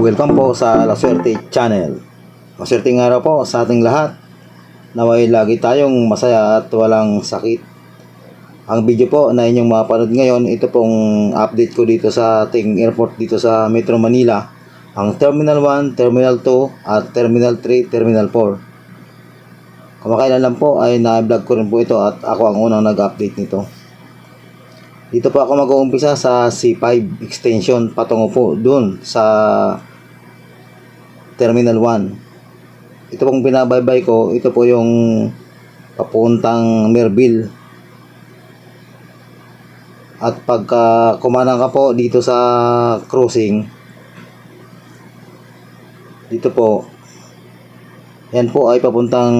Welcome po sa La Suerte Channel. Maswerteng araw po sa ating lahat. Naway lagi tayong masaya at walang sakit. Ang video po na inyong mapanood ngayon, ito pong update ko dito sa ating airport dito sa Metro Manila. Ang Terminal 1, Terminal 2 at Terminal 3, Terminal 4. Kamakailan lang po ay na-vlog ko rin po ito at ako ang unang nag-update nito. Dito po ako mag-uumpisa sa C5 extension patungo po dun sa Terminal 1. Ito pong binabaybay ko, ito po yung papuntang Merville. At pagka kumanang ka po dito sa crossing, dito po, yan po ay papuntang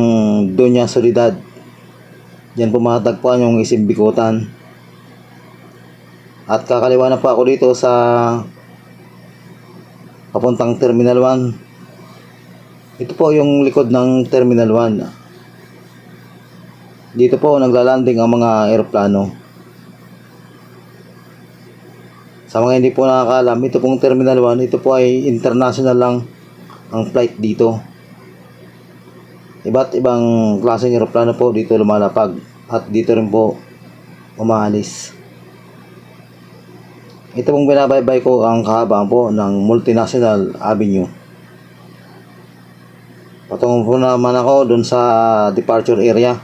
Doña Soledad. Yan po matagpuan yung isimbikutan. At kakaliwa na po ako dito sa papuntang Terminal 1. Ito po yung likod ng Terminal 1. Dito po naglalanding ang mga eroplano. Sa mga hindi po nakakalam, ito pong Terminal 1, ito po ay international lang ang flight dito. Iba't ibang klaseng eroplano po dito lumalapag at dito rin po umaalis. Ito pong binabaybay ko ang kahabaan po ng Multinational Avenue. Patungo po naman ako dun sa departure area.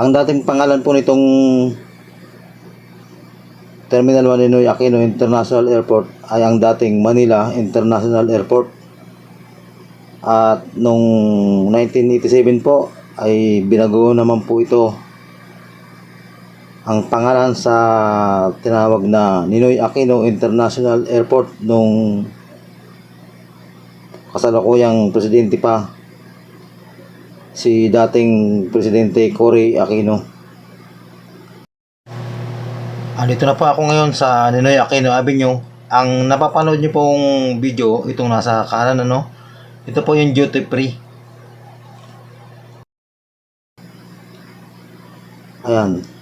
Ang dating pangalan po nitong Terminal 1 Ninoy Aquino International Airport ay ang dating Manila International Airport. At nung 1987 po ay binago naman po ito ang pangalan sa tinawag na Ninoy Aquino International Airport nung kasalukuyang presidente pa si dating presidente Cory Aquino. Andito na po ako ngayon sa Ninoy Aquino Avenue. Ang napapanood niyo pong video, itong nasa kanan ano, ito po yung duty free. Ayan.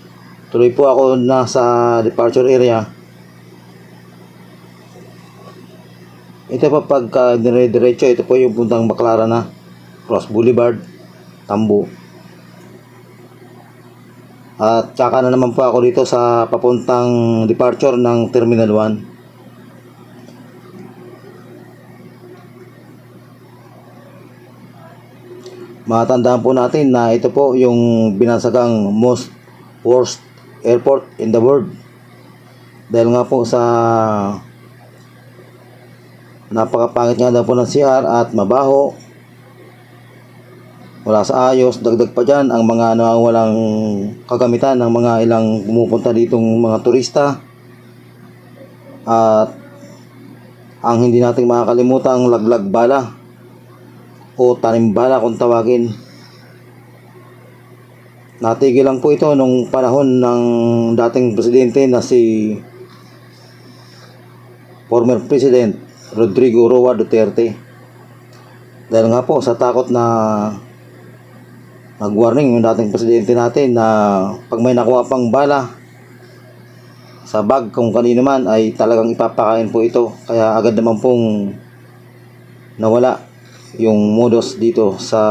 Tuloy po ako nasa departure area. Ito po pagka dire-diretso, ito po yung puntang Baclaran na. Cross Boulevard, Tambo. At tsaka na naman po ako dito sa papuntang departure ng Terminal 1. Matandaan po natin na ito po yung binasagang most worst airport in the world. Dahil nga po sa napakapangit nga daw po ng CR at mabaho. Wala sa ayos, dagdag pa dyan ang mga walang kagamitan ng mga ilang pumupunta ditong mga turista. At ang hindi natin makakalimutan ang laglag bala o tanim bala kung tawagin. Natigil lang po ito nung panahon ng dating presidente na si former President Rodrigo Roa Duterte. Dahil nga po sa takot na nag-warning yung dating presidente natin na pag may nakuha pang bala sa bag kung kanino man ay talagang ipapakain po ito. Kaya agad naman pong nawala yung modus dito sa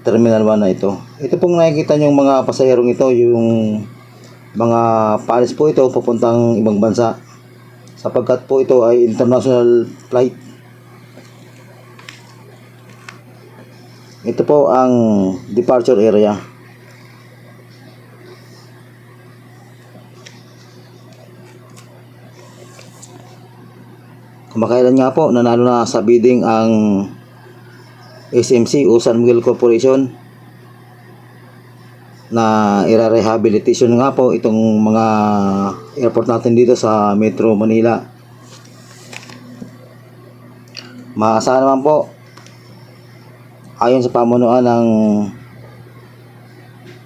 Terminal 1 na ito. Ito pong nakikita nyo mga pasaherong ito, yung mga palis po ito papuntang ibang bansa. Sapagkat po ito ay international flight. Ito po ang departure area. Kumakailan nga po, nanalo na sa bidding ang SMC o Miguel Corporation na ira-rehabilitation nga po itong mga airport natin dito sa Metro Manila. Maasahan naman po ayon sa pamunuan ng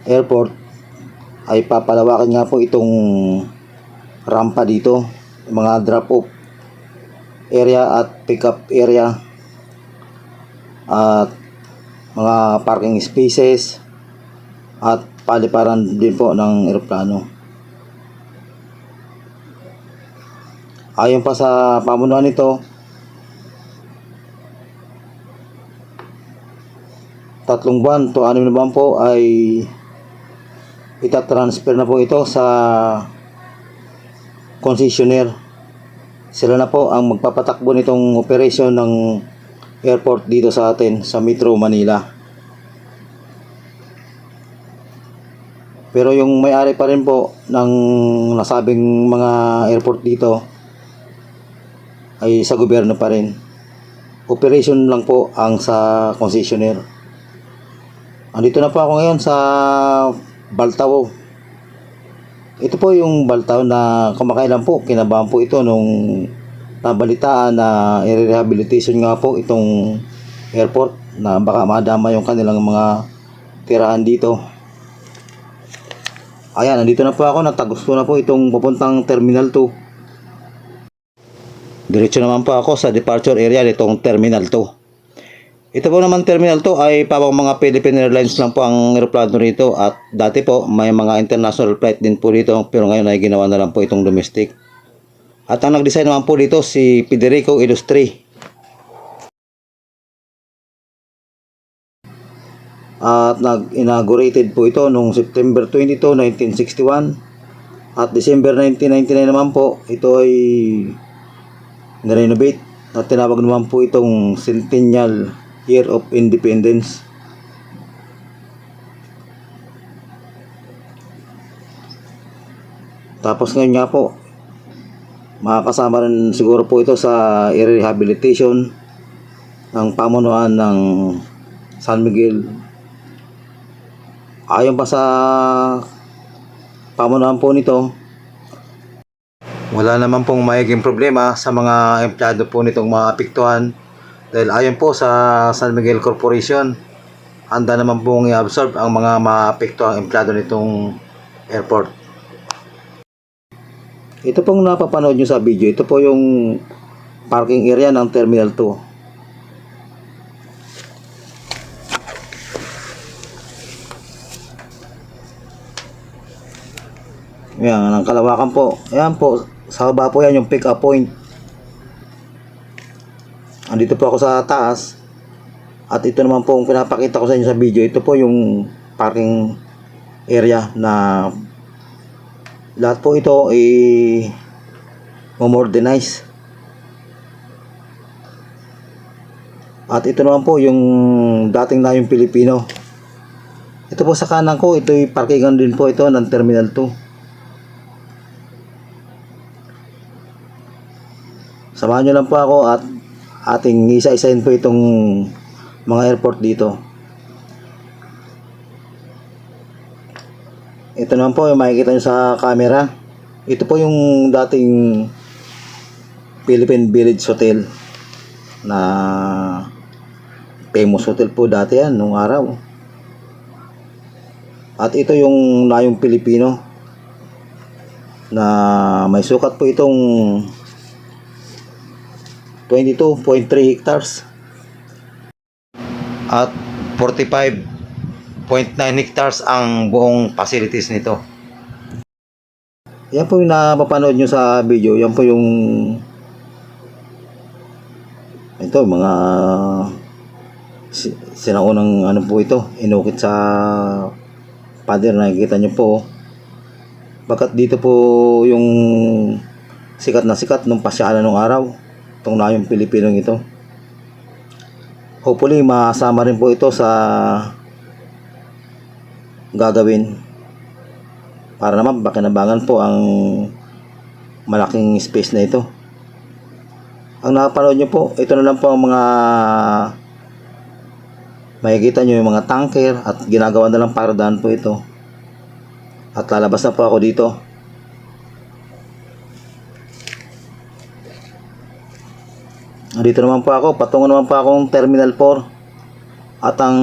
airport ay papalawakin nga po itong rampa dito, mga drop-off area at pick-up area at mga parking spaces at paliparan din po ng eroplano. Ayon pa sa pamunuan nito, tatlong buwan to anim na buwan po ay itatransfer na po ito sa concessionaire. Sila na po ang magpapatakbo nitong operation ng airport dito sa atin sa Metro Manila. Pero yung may-ari pa rin po ng nasabing mga airport dito ay sa gobyerno pa rin. Operation lang po ang sa concessionaire. Andito na po ako ngayon sa Baltao. Ito po yung Baltao na kamakailan po, kinabahan po ito nung nabalitaan na i-rehabilitation nga po itong airport na baka madama yung kanilang mga tirahan dito. Ayan, nandito na po ako, natagos ko na po itong papuntang Terminal 2. Diretso naman po ako sa departure area nitong Terminal 2. Ito po naman Terminal 2 ay pabang mga Philippine Airlines lang po ang aeroplano rito at dati po may mga international flight din po dito pero ngayon ay ginawa na lang po itong domestic. At ang nag-design naman po dito si Federico Illustri. At nag-inaugurated po ito noong September 22, 1961. At December 1999 naman po, ito ay na-renovate at tinawag naman po itong Centennial Year of Independence. Tapos ngayon nga po, makakasama rin siguro po ito sa rehabilitation ng pamunuan ng San Miguel. Ayon pa sa pamunuan po nito, wala naman pong mayiging problema sa mga empleyado po nitong mga apektuhan dahil ayon po sa San Miguel Corporation, handa naman pong i-absorb ang mga maapektuhang empleyado nitong airport. Ito pong napapanood nyo sa video, ito po yung parking area ng Terminal 2. Yan, ang kalawakan po. Ayan po, sa baba po yan yung pick up point. Andito po ako sa taas. At ito naman po ang pinapakita ko sa inyo sa video. Ito po yung parking area na lahat po ito ay modernize. At ito naman po yung dating na yung Pilipino. Ito po sa kanan ko, ito yung parkingan din po ito ng Terminal 2. Samahan nyo lang po ako at ating isa-isahin po itong mga airport dito. Ito naman po yung makikita nyo sa camera. Ito po yung dating Philippine Village Hotel na famous hotel po dati yan nung araw. At ito yung Nayong Pilipino na may sukat po itong 22.3 hectares at 45.9 hectares ang buong facilities nito. Yan po yung napapanood nyo sa video. Yan po yung ito mga si- sinaunang ano po ito inukit sa pader nakikita nyo po Bakat dito po yung sikat na sikat nung pasyalan nung araw itong na yung Pilipinong ito hopefully masama rin po ito sa gagawin para naman bakinabangan po ang malaking space na ito ang nakapanood nyo po ito na lang po ang mga makikita nyo yung mga tanker at ginagawa na lang para daan po ito at lalabas na po ako dito Dito naman po ako, patungo naman po akong Terminal 4. At ang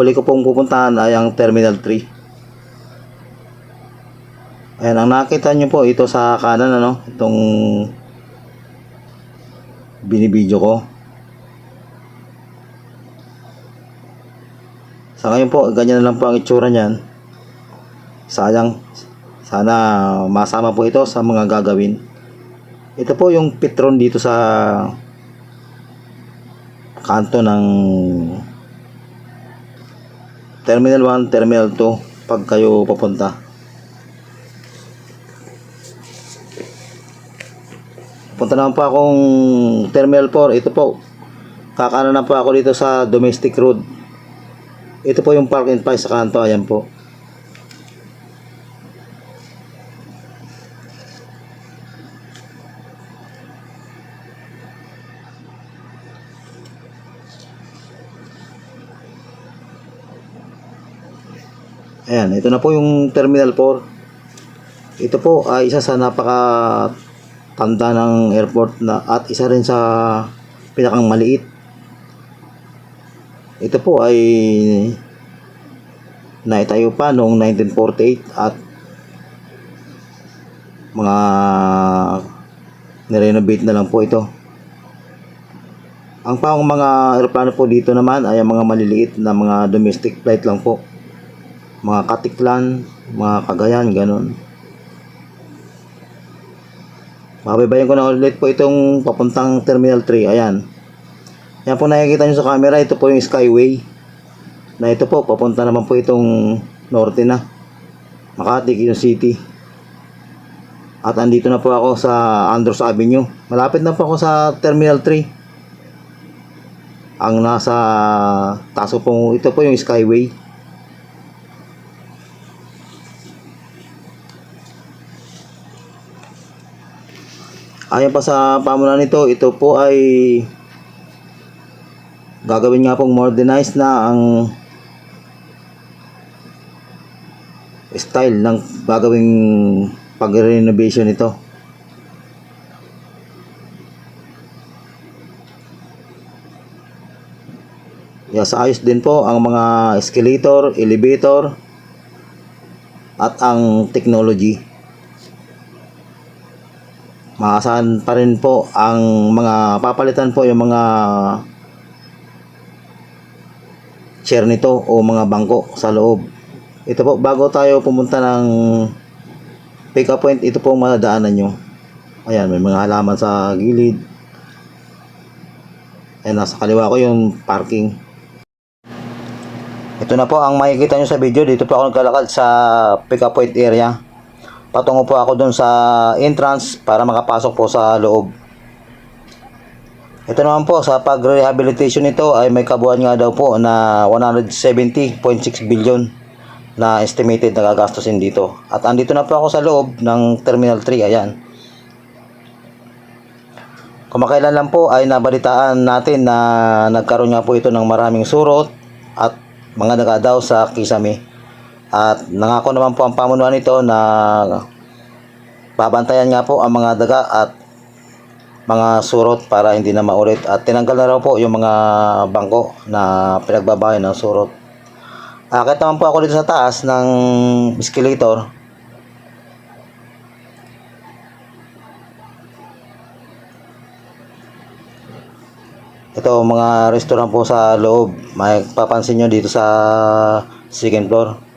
huli ko pong pupuntahan ay ang Terminal 3. Ayan, ang nakita nyo po, ito sa kanan, ano, itong binibidyo ko. Sa ngayon po, ganyan na lang po ang itsura niyan. Sayang, sana masama po ito sa mga gagawin. Ito po yung Petron dito sa kanto ng Terminal 1, Terminal 2 pag kayo papunta. Punta naman po akong Terminal 4. Ito po. Kakana na po ako dito sa Domestic Road. Ito po yung park and price sa kanto. Ayan po. Ayan, ito na po yung Terminal 4. Ito po ay isa sa napaka tanda ng airport na at isa rin sa pinakang maliit. Ito po ay naitayo pa noong 1948 at mga nirenovate na lang po ito. Ang pang mga aeroplano po dito naman ay ang mga maliliit na mga domestic flight lang po mga katiklan, mga kagayan, ganun. Mababayan ko na ulit po itong papuntang Terminal 3. Ayan. Yan po nakikita nyo sa camera. Ito po yung Skyway. Na ito po, papunta naman po itong norte na. Makati, Quezon City. At andito na po ako sa Andros Avenue. Malapit na po ako sa Terminal 3. Ang nasa taso po, ito po yung Skyway. Ayon pa sa pamunan nito, ito po ay gagawin nga pong modernized na ang style ng gagawing pag-renovation nito. Yes, ayos din po ang mga escalator, elevator, at ang technology maasahan pa rin po ang mga papalitan po yung mga chair nito o mga bangko sa loob. Ito po, bago tayo pumunta ng pick up point, ito po ang madadaanan nyo. Ayan, may mga halaman sa gilid. Ayan, nasa kaliwa ko yung parking. Ito na po ang makikita nyo sa video. Dito po ako nagkalakad sa pick up point area patungo po ako dun sa entrance para makapasok po sa loob. Ito naman po sa pag-rehabilitation nito ay may kabuuan nga daw po na 170.6 billion na estimated na gagastusin dito. At andito na po ako sa loob ng Terminal 3, ayan. Kumakailan lang po ay nabalitaan natin na nagkaroon nga po ito ng maraming surot at mga nagadaw sa kisame. At nangako naman po ang pamunuan nito na babantayan nga po ang mga daga at mga surot para hindi na maulit. At tinanggal na raw po yung mga bangko na pinagbabayan ng surot. Akit naman po ako dito sa taas ng escalator. Ito mga restaurant po sa loob. May papansin nyo dito sa second floor.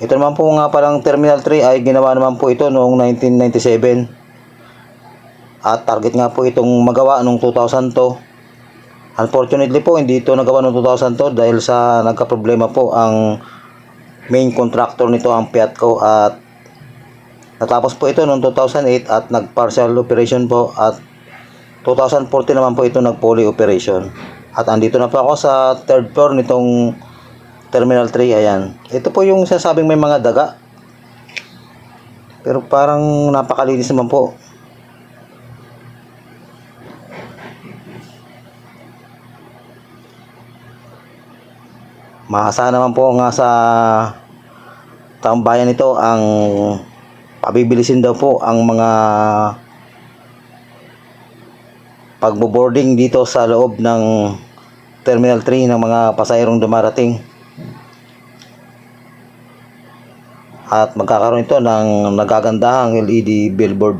Ito naman po nga palang Terminal 3 ay ginawa naman po ito noong 1997. At target nga po itong magawa noong 2002. Unfortunately po, hindi ito nagawa noong 2002 dahil sa nagka-problema po ang main contractor nito ang Piatco at natapos po ito noong 2008 at nag-partial operation po at 2014 naman po ito nag-fully operation. At andito na po ako sa third floor nitong Terminal 3, ayan. Ito po yung sasabing may mga daga. Pero parang napakalinis naman po. Maasahan naman po nga sa taong bayan nito ang pabibilisin daw po ang mga pagbo-boarding dito sa loob ng Terminal 3 ng mga pasahirong dumarating. At magkakaroon ito ng nagagandahang LED billboard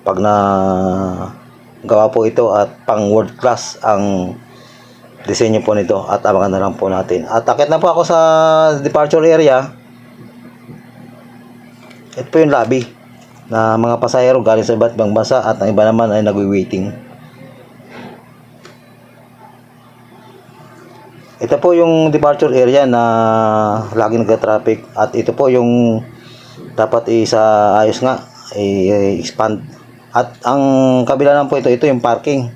pag na gawa po ito at pang world class ang disenyo po nito at abangan na lang po natin. At akit na po ako sa departure area. Ito po yung lobby. na mga pasahero galing sa iba't ibang bansa at ang iba naman ay nagwi-waiting. Ito po yung departure area na lagi nagka-traffic at ito po yung dapat isa ayos nga i-expand. At ang kabila naman po ito, ito yung parking.